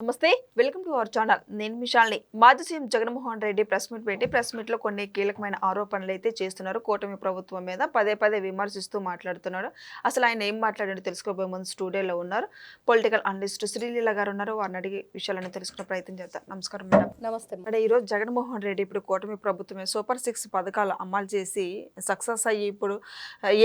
నమస్తే welcome to our channel. నేను మిషాల్ని మాజీ CM Jaganmohan Reddy press meet పెట్టి ప్రెస్ మీట్లో కొన్ని కీలకమైన ఆరోపణలు అయితే చేస్తున్నారు. కూటమి ప్రభుత్వం మీద పదే పదే విమర్శిస్తూ మాట్లాడుతున్నాడు అసలు ఆయన ఏం మాట్లాడాడో తెలుసుకోబోయే ముందు స్టూడియోలో ఉన్నారు. పొలిటికల్ అనలిస్ట్ శ్రీలీల గారు ఉన్నారు. వారిని అడిగి విషయాలను తెలుసుకునే ప్రయత్నం చేద్దాం. నమస్కారం మేడం. నమస్తే. అంటే ఈరోజు జగన్మోహన్ రెడ్డి ఇప్పుడు కూటమి ప్రభుత్వమే సూపర్ సిక్స్ పథకాలు అమలు చేసి సక్సెస్ అయ్యి ఇప్పుడు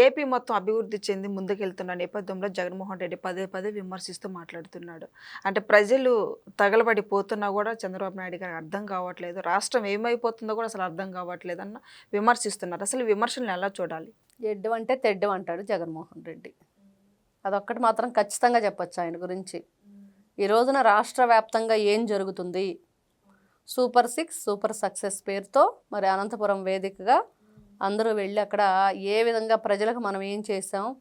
ఏపీ మొత్తం అభివృద్ధి చెంది ముందుకెళ్తున్న నేపథ్యంలో జగన్మోహన్ రెడ్డి పదే పదే విమర్శిస్తూ మాట్లాడుతున్నాడు. అంటే ప్రజలు తగలబడిపోతున్నా కూడా చంద్రబాబు నాయుడు గారికి అర్థం కావట్లేదు. రాష్ట్రం ఏమైపోతుందో కూడా అసలు అర్థం కావట్లేదు అన్న విమర్శిస్తున్నారు. అసలు విమర్శలను ఎలా చూడాలి? ఎడ్డు అంటే తెడ్డు అంటాడు జగన్మోహన్ రెడ్డి. అదొక్కటి మాత్రం ఖచ్చితంగా చెప్పచ్చు ఆయన గురించి. ఈ రోజున రాష్ట్ర వ్యాప్తంగా ఏం జరుగుతుంది? సూపర్ సిక్స్ సూపర్ సక్సెస్ పేరుతో మరి అనంతపురం వేదికగా అందరూ వెళ్ళి అక్కడ ఏ విధంగా ప్రజలకు మనం ఏం చేసాం?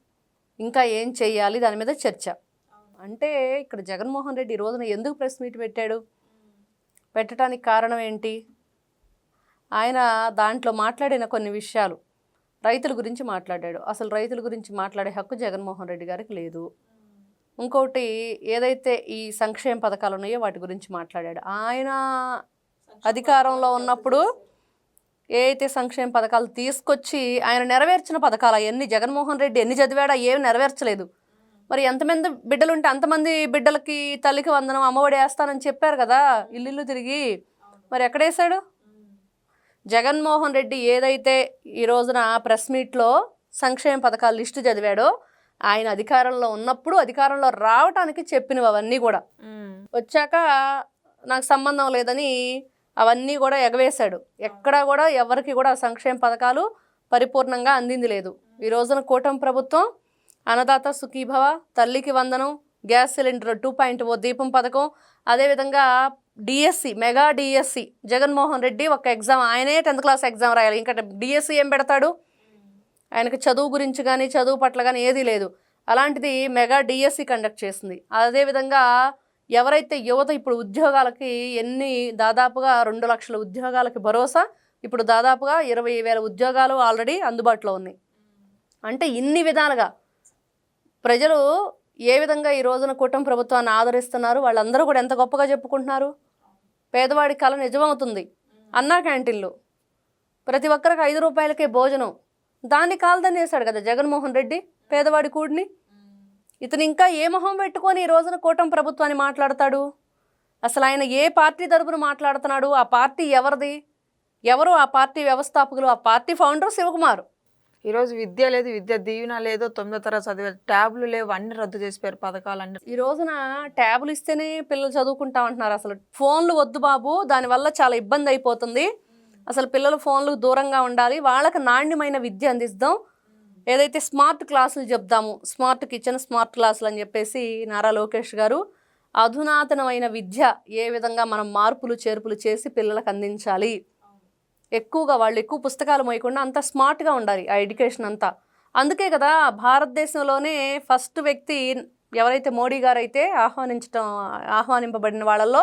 ఇంకా ఏం చేయాలి దాని మీద చర్చ. అంటే ఇక్కడ జగన్మోహన్ రెడ్డి ఈ రోజున ఎందుకు ప్రెస్ మీట్ పెట్టాడు? పెట్టడానికి కారణం ఏంటి? ఆయన దాంట్లో మాట్లాడిన కొన్ని విషయాలు రైతుల గురించి మాట్లాడాడు. అసలు రైతుల గురించి మాట్లాడే హక్కు జగన్మోహన్ రెడ్డి గారికి లేదు. ఇంకోటి ఏదైతే ఈ సంక్షేమ పథకాలు ఉన్నాయో వాటి గురించి మాట్లాడాడు. ఆయన అధికారంలో ఉన్నప్పుడు ఏ అయితే సంక్షేమ పథకాలు తీసుకొచ్చి ఆయన నెరవేర్చిన పథకాలు అవన్నీ జగన్మోహన్ రెడ్డి ఎన్ని చదివాడా ఏమి నెరవేర్చలేదు. మరి ఎంతమంది బిడ్డలు ఉంటే అంతమంది బిడ్డలకి తల్లికి వందనం అమ్మఒడి వేస్తానని చెప్పారు కదా ఇల్లు తిరిగి. మరి ఎక్కడేశాడు జగన్మోహన్ రెడ్డి ఏదైతే ఈ రోజున ప్రెస్ మీట్లో సంక్షేమ పథకాల లిస్టు చదివాడో ఆయన అధికారంలో ఉన్నప్పుడు అధికారంలో రావటానికి చెప్పినవి అవన్నీ కూడా. వచ్చాక నాకు సంబంధం లేదని అవన్నీ కూడా ఎగవేశాడు. ఎక్కడా కూడా ఎవరికి కూడా సంక్షేమ పథకాలు పరిపూర్ణంగా అందింది లేదు. ఈ రోజున కూటమి ప్రభుత్వం అన్నదాత సుఖీభవ తల్లికి వందనం gas cylinder two point O Deepam పథకం అదేవిధంగా DSC mega DSC Jaganmohan Reddy ఒక ఎగ్జామ్ ఆయనే టెన్త్ క్లాస్ ఎగ్జామ్ రాయాలి. ఇంకా డిఎస్సి ఏం పెడతాడు? ఆయనకి చదువు గురించి కానీ చదువు పట్ల కానీ ఏదీ లేదు. అలాంటిది మెగా డిఎస్సి కండక్ట్ చేసింది. అదేవిధంగా ఎవరైతే యువత ఇప్పుడు ఉద్యోగాలకి ఎన్ని దాదాపుగా రెండు లక్షల ఉద్యోగాలకి భరోసా ఇప్పుడు దాదాపుగా ఇరవై వేల ఉద్యోగాలు ఆల్రెడీ అందుబాటులో ఉన్నాయి. అంటే ఇన్ని విధాలుగా ప్రజలు ఏ విధంగా ఈ రోజున కూటమి ప్రభుత్వాన్ని ఆదరిస్తున్నారు? వాళ్ళందరూ కూడా ఎంత గొప్పగా చెప్పుకుంటున్నారు? పేదవాడి కళ నిజమవుతుంది అన్నా క్యాంటీన్లు. ప్రతి ఒక్కరికి ఐదు రూపాయలకే భోజనం. దాన్ని కాల్దని వేశాడు కదా జగన్మోహన్ రెడ్డి పేదవాడి కూడిని. ఇతను ఇంకా ఏ మొహం పెట్టుకొని ఈ రోజున కూటమి ప్రభుత్వాన్ని మాట్లాడతాడు? అసలు ఆయన ఏ పార్టీ తరపున మాట్లాడుతున్నాడు? ఆ పార్టీ ఎవరిది? ఎవరు ఆ పార్టీ వ్యవస్థాపకులు? ఆ పార్టీ ఫౌండర్ శివకుమార్. ఈరోజు విద్య లేదు విద్య దీవెన లేదు తొమ్మిదో తరగతి చదివే ట్యాబ్లు లేవు అన్ని రద్దు చేసిపోయారు పథకాలన్నీ. ఈ రోజున ట్యాబ్లు ఇస్తేనే పిల్లలు చదువుకుంటా ఉంటున్నారు. అసలు ఫోన్లు వద్దు బాబు దానివల్ల చాలా ఇబ్బంది అయిపోతుంది. అసలు పిల్లలు ఫోన్లకు దూరంగా ఉండాలి. వాళ్ళకి నాణ్యమైన విద్య అందిస్తాం ఏదైతే స్మార్ట్ క్లాసులు చెప్దాము స్మార్ట్ కిచెన్ స్మార్ట్ క్లాసులు అని చెప్పేసి నారా లోకేష్ గారు అధునాతనమైన విద్య ఏ విధంగా మనం మార్పులు చేర్పులు చేసి పిల్లలకు అందించాలి? ఎక్కువగా వాళ్ళు ఎక్కువ పుస్తకాలు మోయకుండా అంత స్మార్ట్గా ఉండాలి ఆ ఎడ్యుకేషన్ అంతా. అందుకే కదా భారతదేశంలోనే ఫస్ట్ వ్యక్తి ఎవరైతే మోడీ గారు అయితే ఆహ్వానించటం ఆహ్వానింపబడిన వాళ్ళల్లో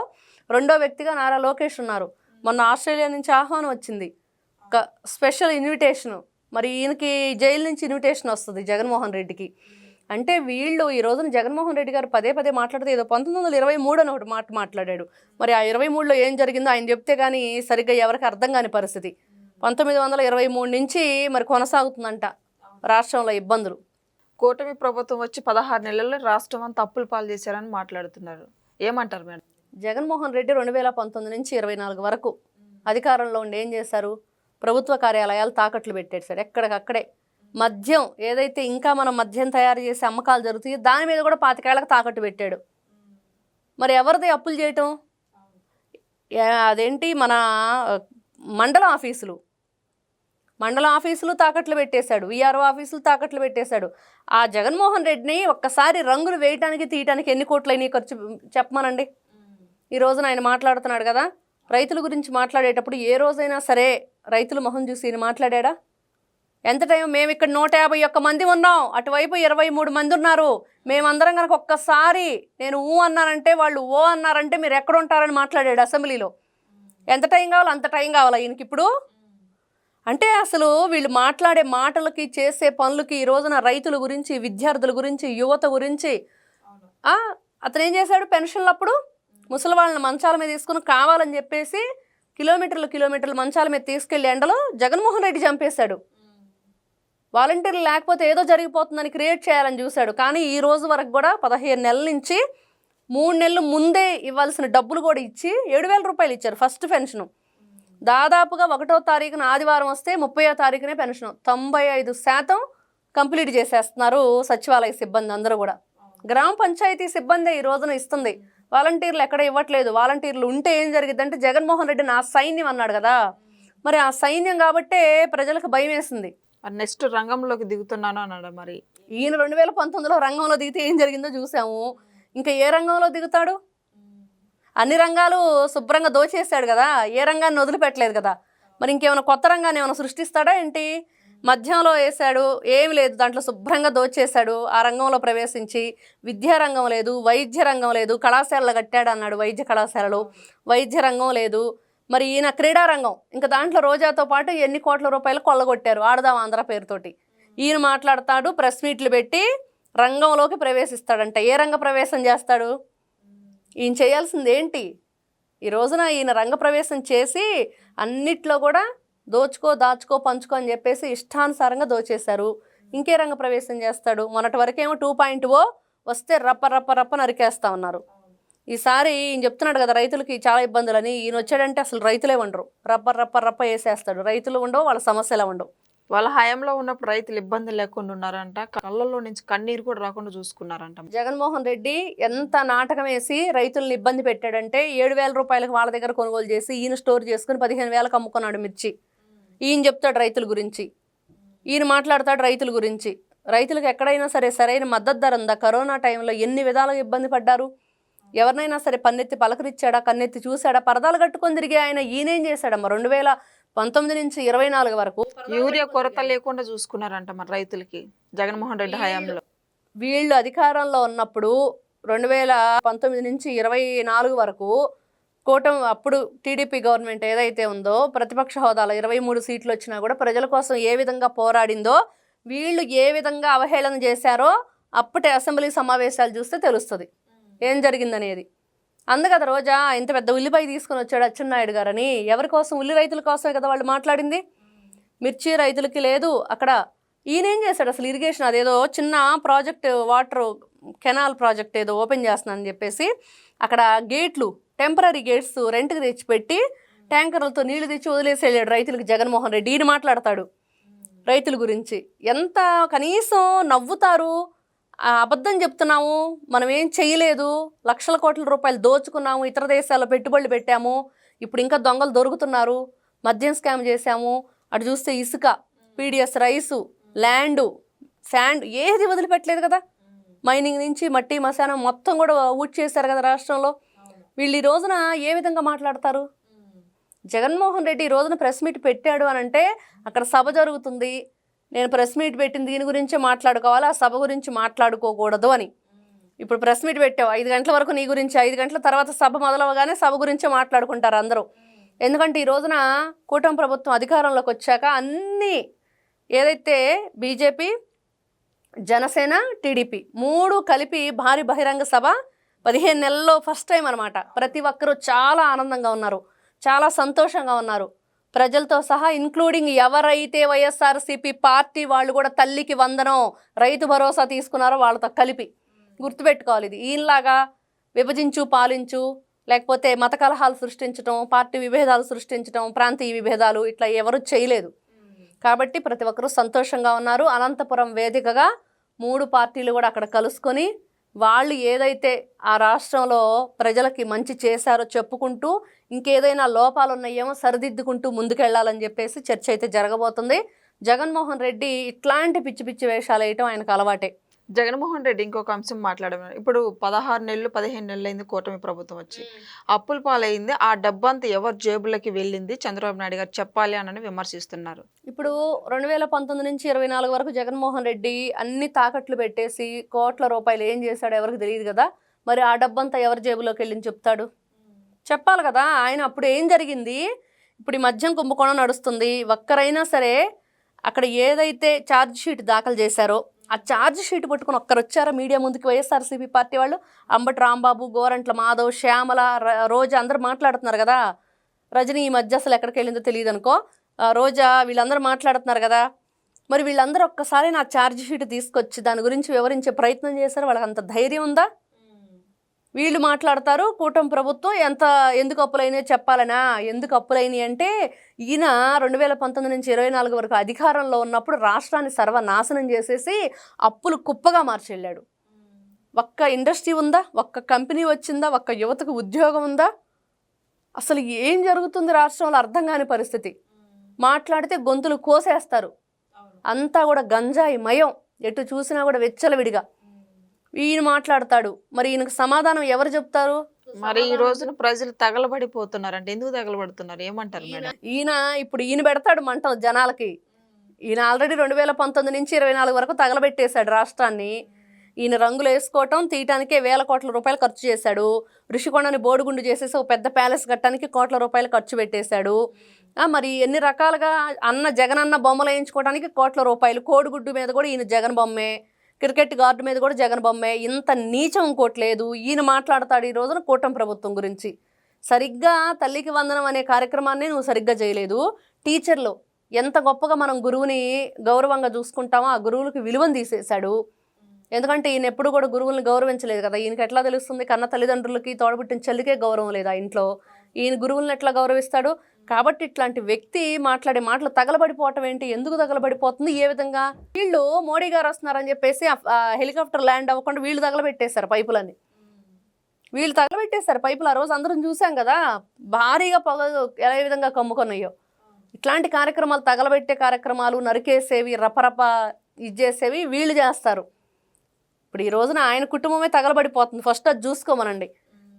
రెండో వ్యక్తిగా నారా లోకేష్ ఉన్నారు. మొన్న ఆస్ట్రేలియా నుంచి ఆహ్వానం వచ్చింది. ఒక స్పెషల్ ఇన్విటేషను. మరి ఈయనకి జైలు నుంచి ఇన్విటేషన్ వస్తుంది జగన్మోహన్ రెడ్డికి. అంటే వీళ్ళు ఈ రోజున జగన్మోహన్ రెడ్డి గారు పదే పదే మాట్లాడితే ఏదో పంతొమ్మిది వందల ఇరవై మూడు అని ఒకటి మాట మాట్లాడాడు. మరి ఆ ఇరవై మూడులో ఏం జరిగిందో ఆయన చెప్తే కానీ సరిగ్గా ఎవరికి అర్థం కాని పరిస్థితి. పంతొమ్మిది వందల ఇరవై మూడు నుంచి మరి కొనసాగుతుందంట రాష్ట్రంలో ఇబ్బందులు. కూటమి ప్రభుత్వం వచ్చి పదహారు నెలల్లో రాష్ట్రం అంతా అప్పులు పాలు చేశారని మాట్లాడుతున్నారు. ఏమంటారు మేడం? జగన్మోహన్ రెడ్డి రెండు వేల పంతొమ్మిది నుంచి ఇరవై నాలుగు వరకు అధికారంలో ఉండి ఏం చేశారు? ప్రభుత్వ కార్యాలయాలు తాకట్లు పెట్టేశారు ఎక్కడికక్కడే. మద్యం ఏదైతే ఇంకా మనం మద్యం తయారు చేసి అమ్మకాలు జరుగుతాయో దాని మీద కూడా పాతికేళ్ళకు తాకట్టు పెట్టాడు. మరి ఎవరిది అప్పులు చేయటం? అదేంటి? మన మండల ఆఫీసులు. మండల ఆఫీసులు తాకట్లు పెట్టేశాడు. విఆర్ఓ ఆఫీసులు తాకట్లు పెట్టేశాడు. ఆ జగన్మోహన్ రెడ్డిని ఒక్కసారి రంగులు వేయటానికి తీయటానికి ఎన్ని కోట్లు అయినాయి ఖర్చు చెప్పమనండి? ఈ రోజున ఆయన మాట్లాడుతున్నాడు కదా. రైతుల గురించి మాట్లాడేటప్పుడు ఏ రోజైనా సరే రైతుల మొహం చూసి ఈయన మాట్లాడా ఎంత టైం? మేము ఇక్కడ నూట యాభై ఒక్క మంది ఉన్నాం. అటువైపు ఇరవై మూడు మంది ఉన్నారు. మేమందరం కనుక ఒక్కసారి నేను ఊ అన్నానంటే వాళ్ళు ఓ అన్నారంటే మీరు ఎక్కడ ఉంటారని మాట్లాడాడు అసెంబ్లీలో. ఎంత టైం కావాలో? అంత టైం కావాలి ఈయనకి ఇప్పుడు? అంటే అసలు వీళ్ళు మాట్లాడే మాటలకి చేసే పనులకి ఈ రోజున రైతుల గురించి విద్యార్థుల గురించి యువత గురించి అతను ఏం చేశాడు? పెన్షన్లు అప్పుడు ముసలి వాళ్ళని మంచాల మీద తీసుకుని కావాలని చెప్పేసి కిలోమీటర్లు కిలోమీటర్లు మంచాల మీద తీసుకెళ్ళి ఎండలో జగన్మోహన్ రెడ్డి చంపేశాడు. వాలంటీర్లు లేకపోతే ఏదో జరిగిపోతుందని క్రియేట్ చేయాలని చూశాడు. కానీ ఈ రోజు వరకు కూడా పదిహేను నెలల నుంచి మూడు నెలలు ముందే ఇవ్వాల్సిన డబ్బులు కూడా ఇచ్చి ఏడు వేల రూపాయలు ఇచ్చారు ఫస్ట్ పెన్షను. దాదాపుగా ఒకటో తారీఖున ఆదివారం వస్తే ముప్పయో తారీఖునే పెన్షన్. తొంభై ఐదు శాతం కంప్లీట్ చేసేస్తున్నారు సచివాలయ సిబ్బంది అందరూ కూడా. గ్రామ పంచాయతీ సిబ్బంది ఈ రోజున ఇస్తుంది. వాలంటీర్లు ఎక్కడ ఇవ్వట్లేదు. వాలంటీర్లు ఉంటే ఏం జరిగిద్దంటే జగన్మోహన్ రెడ్డి నా సైన్యం అన్నాడు కదా. మరి ఆ సైన్యం కాబట్టే ప్రజలకు భయం వేసింది. నెక్స్ట్ రంగంలోకి దిగుతున్నాను అన్నాడు మరి? ఈయన రెండు వేల పంతొమ్మిదిలో రంగంలో దిగితే ఏం జరిగిందో చూసాము. ఇంకా ఏ రంగంలో దిగుతాడు? అన్ని రంగాలు శుభ్రంగా దోచేశాడు కదా ఏ రంగాన్ని వదిలిపెట్టలేదు కదా. మరి ఇంకేమైనా కొత్త రంగాన్ని ఏమైనా సృష్టిస్తాడా ఏంటి? మధ్యంలో వేశాడు ఏమి లేదు దాంట్లో శుభ్రంగా దోచేశాడు ఆ రంగంలో ప్రవేశించి విద్యా రంగం లేదు వైద్య రంగం లేదు కళాశాలలు కట్టాడు అన్నాడు వైద్య కళాశాలలు. వైద్య రంగం లేదు మరి ఈయన క్రీడారంగం. ఇంకా దాంట్లో రోజాతో పాటు ఎన్ని కోట్ల రూపాయలు కొల్లగొట్టారు ఆడదాం ఆంధ్ర పేరుతోటి. ఈయన మాట్లాడతాడు ప్రెస్ మీట్లు పెట్టి రంగంలోకి ప్రవేశిస్తాడంట. ఏ రంగ ప్రవేశం చేస్తాడు? ఈయన చేయాల్సింది ఏంటి? ఈ రోజున ఈయన రంగ ప్రవేశం చేసి అన్నిట్లో కూడా దోచుకో దాచుకో పంచుకో అని చెప్పేసి ఇష్టానుసారంగా దోచేశారు. ఇంకే రంగ ప్రవేశం చేస్తాడు. మొన్నటి వరకేమో టూ పాయింట్ ఓ వస్తే రప్ప రప్ప రప్ప నరికేస్తా ఉన్నారు. ఈసారి ఈయన చెప్తున్నాడు కదా రైతులకి చాలా ఇబ్బందులని. ఈయన వచ్చాడంటే అసలు రైతులే ఉండరు రప్ప రప్ప రప్ప వేసేస్తాడు. రైతులు ఉండవు వాళ్ళ సమస్యలే ఉండవు. వాళ్ళ హయాంలో ఉన్నప్పుడు రైతులు ఇబ్బంది లేకుండా ఉన్నారంట. కళ్ళల్లో నుంచి కన్నీరు కూడా రాకుండా చూసుకున్నారంట. జగన్మోహన్ రెడ్డి ఎంత నాటకం వేసి రైతుల్ని ఇబ్బంది పెట్టాడంటే ఏడు వేల రూపాయలకు వాళ్ళ దగ్గర కొనుగోలు చేసి ఈయన స్టోర్ చేసుకుని పదిహేను వేలకు అమ్ముకున్నాడు మిర్చి. ఈయన చెప్తాడు రైతుల గురించి. ఈయన మాట్లాడతాడు రైతుల గురించి. రైతులకు ఎక్కడైనా సరే సరైన మద్దతు ధర ఉందా? కరోనా టైంలో ఎన్ని విధాలుగా ఇబ్బంది పడ్డారు? ఎవరినైనా సరే పన్నెత్తి పలకరిచ్చాడా కన్నెత్తి చూశాడా? పరదాలు కట్టుకొని తిరిగి ఆయన ఈయనేం చేశాడమ్మా? రెండు వేల పంతొమ్మిది నుంచి ఇరవై నాలుగు వరకు యూరియా కొరత లేకుండా చూసుకున్నారంట మరి రైతులకి. జగన్మోహన్ రెడ్డి హయాంలో. వీళ్ళు అధికారంలో ఉన్నప్పుడు రెండు వేల పంతొమ్మిది నుంచి ఇరవై నాలుగు వరకు కూటమి అప్పుడు టీడీపీ గవర్నమెంట్ ఏదైతే ఉందో ప్రతిపక్ష హోదాలో ఇరవై మూడు సీట్లు వచ్చినా కూడా ప్రజల కోసం ఏ విధంగా పోరాడిందో వీళ్ళు ఏ విధంగా అవహేళన చేశారో అప్పటి అసెంబ్లీ సమావేశాలు చూస్తే తెలుస్తుంది. ఏం జరిగిందనేది. అందుకద రోజా ఇంత పెద్ద ఉల్లిపాయ తీసుకొని వచ్చాడు అచ్చెన్నాయుడు గారని. ఎవరి కోసం? ఉల్లి రైతుల కోసమే కదా వాళ్ళు మాట్లాడింది. మిర్చి రైతులకి లేదు. అక్కడ ఈయనేం చేశాడు? అసలు ఇరిగేషన్ అదేదో చిన్న ప్రాజెక్ట్ వాటర్ కెనాల్ ప్రాజెక్ట్ ఏదో ఓపెన్ చేస్తున్నానని చెప్పేసి అక్కడ గేట్లు టెంపరీ గేట్స్ రెంట్కి తెచ్చిపెట్టి ట్యాంకర్లతో నీళ్ళు తెచ్చి వదిలేసి వెళ్ళాడు రైతులకు జగన్మోహన్ రెడ్డి. ఈయన మాట్లాడతాడు రైతుల గురించి. ఎంత కనీసం నవ్వుతారు. అబద్ధం చెప్తున్నాము మనం ఏం చేయలేదు లక్షల కోట్ల రూపాయలు దోచుకున్నాము ఇతర దేశాల్లో పెట్టుబడులు పెట్టాము ఇప్పుడు ఇంకా దొంగలు దొరుకుతున్నారు మద్యం స్కామ్ చేశాము అటు చూస్తే ఇసుక పీడిఎస్ రైసు ల్యాండు శాండ్ ఏది వదిలిపెట్టలేదు కదా. మైనింగ్ నుంచి మట్టి మశానం మొత్తం కూడా ఊడ్ చేశారు కదా రాష్ట్రంలో. వీళ్ళు ఈ రోజున ఏ విధంగా మాట్లాడతారు? జగన్మోహన్ రెడ్డి ఈ రోజున ప్రెస్ మీట్ పెట్టాడు అని అంటే అక్కడ సభ జరుగుతుంది నేను ప్రెస్ మీట్ పెట్టిన దీని గురించే మాట్లాడుకోవాలి ఆ సభ గురించి మాట్లాడుకోకూడదు అని. ఇప్పుడు ప్రెస్ మీట్ పెట్టావు ఐదు గంటల వరకు నీ గురించి ఐదు గంటల తర్వాత సభ మొదలవగానే సభ గురించే మాట్లాడుకుంటారు అందరూ. ఎందుకంటే ఈ రోజున కూటమి ప్రభుత్వం అధికారంలోకి వచ్చాక అన్నీ ఏదైతే బీజేపీ జనసేన టీడీపీ మూడు కలిపి భారీ బహిరంగ సభ పదిహేను నెలల్లో ఫస్ట్ టైం అనమాట ప్రతి ఒక్కరూ చాలా ఆనందంగా ఉన్నారు చాలా సంతోషంగా ఉన్నారు. ప్రజలతో సహా ఇంక్లూడింగ్ ఎవరైతే వైఎస్ఆర్సీపీ పార్టీ వాళ్ళు కూడా తల్లికి వందనం రైతు భరోసా తీసుకున్నారో వాళ్ళతో కలిపి గుర్తుపెట్టుకోవాలి ఇది. ఈయనలాగా విభజించు పాలించు లేకపోతే మత కలహాలు సృష్టించడం పార్టీ విభేదాలు సృష్టించడం ప్రాంతీయ విభేదాలు ఇట్లా ఎవరు చేయలేదు. కాబట్టి ప్రతి ఒక్కరూ సంతోషంగా ఉన్నారు. అనంతపురం వేదికగా మూడు పార్టీలు కూడా అక్కడ కలుసుకొని వాళ్ళు ఏదైతే ఆ రాష్ట్రంలో ప్రజలకి మంచి చేశారో చెప్పుకుంటూ ఇంకేదైనా లోపాలు ఉన్నాయేమో సరిదిద్దుకుంటూ ముందుకెళ్ళాలని చెప్పేసి చర్చ అయితే జరగబోతుంది. జగన్మోహన్ రెడ్డి ఇట్లాంటి పిచ్చి పిచ్చి వేషాలు వేయటం ఆయనకు అలవాటే. జగన్మోహన్ రెడ్డి ఇంకొక అంశం మాట్లాడమన్నారు ఇప్పుడు పదహారు నెలలు పదిహేను నెలలు అయింది కూటమి ప్రభుత్వం వచ్చి. అప్పుల పాలైంది ఆ డబ్బంతా ఎవరి జేబులకి వెళ్ళింది చంద్రబాబు నాయుడు గారు చెప్పాలి అని విమర్శిస్తున్నారు. ఇప్పుడు రెండు వేల పంతొమ్మిది నుంచి ఇరవై నాలుగు వరకు జగన్మోహన్ రెడ్డి అన్ని తాకట్లు పెట్టేసి కోట్ల రూపాయలు ఏం చేశాడో ఎవరికి తెలియదు కదా. మరి ఆ డబ్బంతా ఎవరి జేబులోకి వెళ్ళింది చెప్తాడు? చెప్పాలి కదా ఆయన అప్పుడు ఏం జరిగింది? ఇప్పుడు ఈ మధ్యం కుంభకోణం నడుస్తుంది. ఒక్కరైనా సరే అక్కడ ఏదైతే ఛార్జ్ షీట్ దాఖలు చేశారో ఆ ఛార్జ్ షీట్ పట్టుకుని ఒక్కరు వచ్చారా మీడియా ముందుకు వైఎస్ఆర్సీపీ పార్టీ వాళ్ళు? అంబటి రాంబాబు గోరంట్ల మాధవ్ శ్యామల ర- రోజా అందరూ మాట్లాడుతున్నారు కదా? రజనీ ఈ మధ్య అసలు ఎక్కడికి వెళ్ళిందో తెలియదు అనుకో. రోజా వీళ్ళందరూ మాట్లాడుతున్నారు కదా? మరి వీళ్ళందరూ ఒక్కసారి నా ఛార్జ్ షీట్ తీసుకొచ్చి దాని గురించి వివరించే ప్రయత్నం చేశారు? వాళ్ళకి అంత ధైర్యం ఉందా? వీళ్ళు మాట్లాడతారు కూటమి ప్రభుత్వం ఎంత ఎందుకు అప్పులైనాయో చెప్పాలనా? ఎందుకు అప్పులైనాయి అంటే ఈయన రెండు వేల పంతొమ్మిది నుంచి ఇరవై నాలుగు వరకు అధికారంలో ఉన్నప్పుడు రాష్ట్రాన్ని సర్వనాశనం చేసేసి అప్పులు కుప్పగా మార్చెళ్ళాడు. ఒక్క ఇండస్ట్రీ ఉందా? ఒక్క కంపెనీ వచ్చిందా? ఒక్క యువతకు ఉద్యోగం ఉందా? అసలు ఏం జరుగుతుంది రాష్ట్రంలో? అర్థం కాని పరిస్థితి. మాట్లాడితే గొంతులు కోసేస్తారు. అంతా కూడా గంజాయి మయం. ఎటు చూసినా కూడా వెచ్చలవిడిగా. ఈయన మాట్లాడతాడు. మరి ఈయనకు సమాధానం ఎవరు చెప్తారు? మరి ఈ రోజున ప్రజలు తగలబడిపోతున్నారు అంటే ఎందుకు తగలబడుతున్నారు? ఏమంటారు మేడం? ఈయన ఇప్పుడు ఈయన పెడతాడు మంటలు జనాలకి. ఈయన ఆల్రెడీ రెండు వేల పంతొమ్మిది నుంచి ఇరవై నాలుగు వరకు తగలబెట్టేశాడు రాష్ట్రాన్ని. ఈయన రంగులు వేసుకోవటం తీయటానికే వేల కోట్ల రూపాయలు ఖర్చు చేశాడు. ఋషికొండని బోడిగుండు చేసేసి ఒక పెద్ద ప్యాలెస్ కట్టడానికి కోట్ల రూపాయలు ఖర్చు పెట్టేశాడు. మరి ఎన్ని రకాలుగా అన్న జగన్ అన్న బొమ్మలు వేయించుకోవడానికి కోట్ల రూపాయలు కోడిగుడ్డు మీద కూడా ఈయన జగన్ బొమ్మే. క్రికెట్ గార్డు మీద కూడా జగన్ బొమ్మే. ఇంత నీచం ఇంకోట్లేదు ఈయన మాట్లాడతాడు ఈ రోజున కూటమి ప్రభుత్వం గురించి. సరిగ్గా తల్లికి వందనం అనే కార్యక్రమాన్ని నువ్వు సరిగ్గా చేయలేదు. టీచర్లు ఎంత గొప్పగా మనం గురువుని గౌరవంగా చూసుకుంటామో ఆ గురువులకు విలువను తీసేశాడు. ఎందుకంటే ఈయన ఎప్పుడు కూడా గురువుల్ని గౌరవించలేదు కదా. ఈయనకి ఎట్లా తెలుస్తుంది? కన్న తల్లిదండ్రులకి తోడబుట్టిన చెల్లికే గౌరవం లేదు ఆ ఇంట్లో? ఈయన గురువులను ఎట్లా గౌరవిస్తాడు? కాబట్టి ఇట్లాంటి వ్యక్తి మాట్లాడే మాటలు తగలబడిపోవటం ఏంటి? ఎందుకు తగలబడిపోతుంది? ఏ విధంగా? వీళ్ళు మోడీ గారు వస్తున్నారని చెప్పేసి హెలికాప్టర్ ల్యాండ్ అవ్వకుండా వీళ్ళు తగలబెట్టేశారు పైపులని వీళ్ళు తగలబెట్టేశారు పైపులు. ఆ రోజు అందరం చూసాం కదా భారీగా పొగ ఏ విధంగా కమ్ముకున్నాయో. ఇట్లాంటి కార్యక్రమాలు తగలబెట్టే కార్యక్రమాలు నరికేసేవి రపరప ఇచ్చేసేవి వీళ్ళు చేస్తారు. ఇప్పుడు ఈ రోజున ఆయన కుటుంబమే తగలబడిపోతుంది. ఫస్ట్ అది చూసుకోమనండి.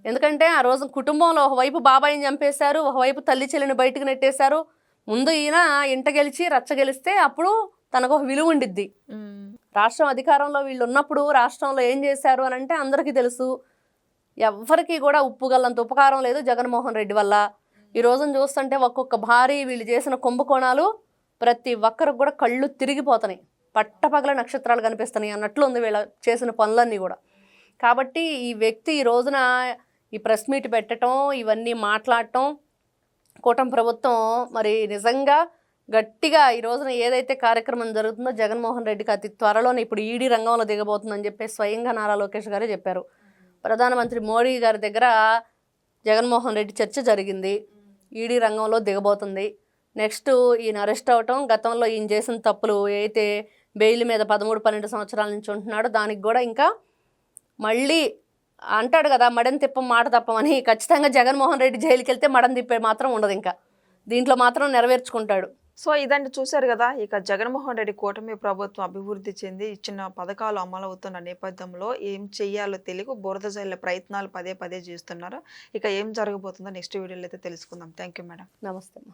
ఎందుకంటే ఆ రోజు కుటుంబంలో ఒకవైపు బాబాయిని చంపేశారు ఒకవైపు తల్లి చెల్లిని బయటకు నెట్టేశారు. ముందు ఈయన ఇంట గెలిచి రచ్చ గెలిస్తే అప్పుడు తనకు ఒక విలువ ఉండిద్ది. రాష్ట్రం అధికారంలో వీళ్ళు ఉన్నప్పుడు రాష్ట్రంలో ఏం చేశారు అని అంటే అందరికీ తెలుసు. ఎవ్వరికీ కూడా ఉప్పు గల్లంత ఉపకారం లేదు జగన్మోహన్ రెడ్డి వల్ల. ఈ రోజున చూస్తుంటే ఒక్కొక్క భారీ వీళ్ళు చేసిన కుంభకోణాలు ప్రతి ఒక్కరికి కూడా కళ్ళు తిరిగిపోతున్నాయి. పట్టపగల నక్షత్రాలు కనిపిస్తున్నాయి అన్నట్లు ఉంది వీళ్ళ చేసిన పనులన్నీ కూడా. కాబట్టి ఈ వ్యక్తి ఈ రోజున ఈ ప్రెస్ మీట్ పెట్టడం ఇవన్నీ మాట్లాడటం కూటమి ప్రభుత్వం మరి నిజంగా గట్టిగా ఈ రోజున ఏదైతే కార్యక్రమం జరుగుతుందో జగన్మోహన్ రెడ్డికి అతి త్వరలోనే ఇప్పుడు ఈడీ రంగంలో దిగబోతుందని చెప్పి స్వయంగా నారా లోకేష్ గారే చెప్పారు. ప్రధానమంత్రి మోడీ గారి దగ్గర జగన్మోహన్ రెడ్డి చర్చ జరిగింది. ఈడీ రంగంలో దిగబోతుంది. నెక్స్ట్ ఈయన అరెస్ట్ అవటం గతంలో ఈయన చేసిన తప్పులు అయితే బెయిల్ మీద పదమూడు పన్నెండు సంవత్సరాల నుంచి ఉంటున్నాడో దానికి కూడా ఇంకా మళ్ళీ అంటాడు కదా మడని తిప్పం మాట తప్పమని ఖచ్చితంగా జగన్మోహన్ రెడ్డి జైలుకి వెళ్తే మడని తిప్పే మాత్రం ఉండదు ఇంకా. దీంట్లో మాత్రం నెరవేర్చుకుంటాడు. సో ఇదండి చూశారు కదా ఇక జగన్మోహన్ రెడ్డి కూటమి ప్రభుత్వం అభివృద్ధి చెంది ఇచ్చిన పథకాలు అమలవుతున్న నేపథ్యంలో ఏం చెయ్యాలో తెలియక బురద జల్లే ప్రయత్నాలు పదే పదే చేస్తున్నారు. ఇక ఏం జరగబోతుందో నెక్స్ట్ వీడియోలో అయితే తెలుసుకుందాం. థ్యాంక్ యూ మేడం నమస్తే